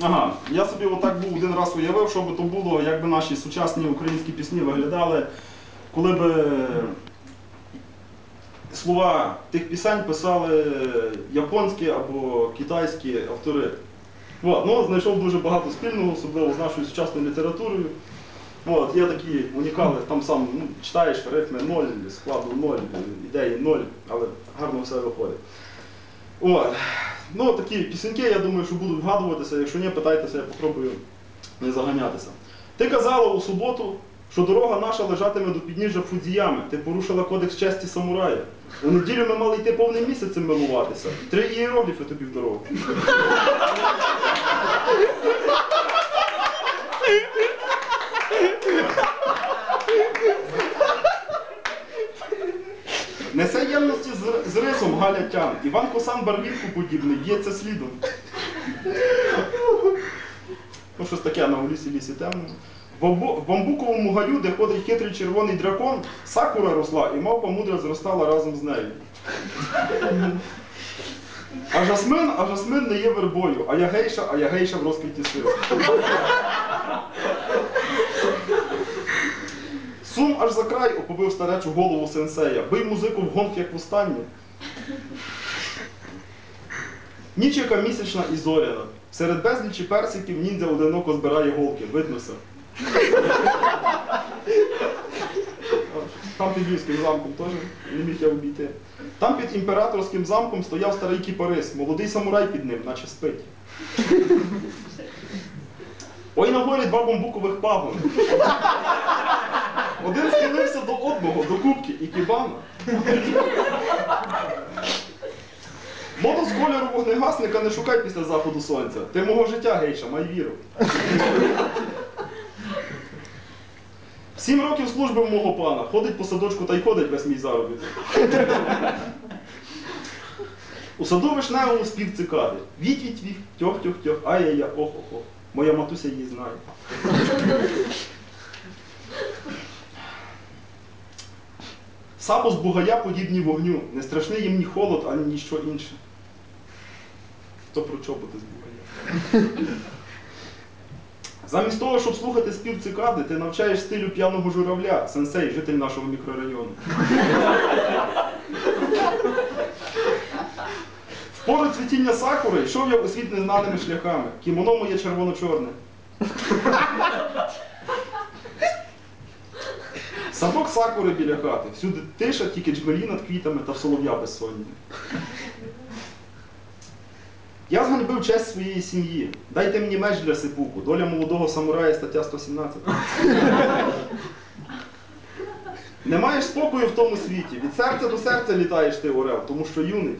Ага, я собі отак був один раз уявив, що би то було, як би наші сучасні українські пісні виглядали, коли би слова тих пісень писали японські або китайські автори. От, ну, знайшов дуже багато спільного, особливо з нашою сучасною літературою. От, є такі унікали, там сам ну, читаєш рифми ноль, складу ноль, ідеї ноль, але гарно все виходить. От. Ну, такі пісеньки, я думаю, що будуть вгадуватися. Якщо ні, питайтеся, я попробую не заганятися. Ти казала у суботу, що дорога наша лежатиме до підніжжя Фудзіями. Ти порушила кодекс честі самурая. У неділю ми мали йти повним місяцем милуватися. Три іерогліфи тобі в дорогу. Несе ємності з, з рисом Галя Тян. Іван Косан барвінку подібний, б'ється слідом. Ну, щось таке на у лісі лісі темно. В бамбуковому гаю, де ходить хитрий червоний дракон, сакура росла і мавпа мудра зростала разом з нею. А жасмин, а жасмин не є вербою, а я гейша, а я гейша в розквіті сил. Аж за край оповив старечу голову сенсея. Бий музику в гонг, як в останнє. Ніч яка місячна і зоряна. Серед безлічі персиків ніндзя одиноко збирає голки. Виднося. Там під Львівським замком теж не міг я обійти. Там під імператорським замком стояв старий кіпарис, молодий самурай під ним, наче спить. Ой на горі два бамбукових пагони. Один схилився до одного, до кубки і кібана. Мото з кольору вогнегасника не шукай після заходу сонця. Ти мого життя, гейша, май віру. Сім років служби в мого пана. Ходить по садочку та й ходить весь мій заробіток. У саду вишневому спів цикади. Віть віть віть, тьох тьох тьох, ай-яй-я, ох-ох-ох. Моя матуся її знає. Сапо з бугая подібні вогню. Не страшний їм ні холод, ані ніщо інше. Хто про чоботи з бугая? Замість того, щоб слухати спів цикади, ти навчаєш стилю п'яного журавля, сенсей, житель нашого мікрорайону. В пору цвітіння сакури йшов я у світ незнаними шляхами. Кімоно моє червоно-чорне. Садок сакури біля хати. Всюди тиша, тільки джмелі над квітами та солов'я безсонні. Я зганьбив честь своєї сім'ї. Дайте мені меч для сипуку. Доля молодого самурая, стаття 117. Не маєш спокою в тому світі. Від серця до серця літаєш ти, Орел, тому що юний.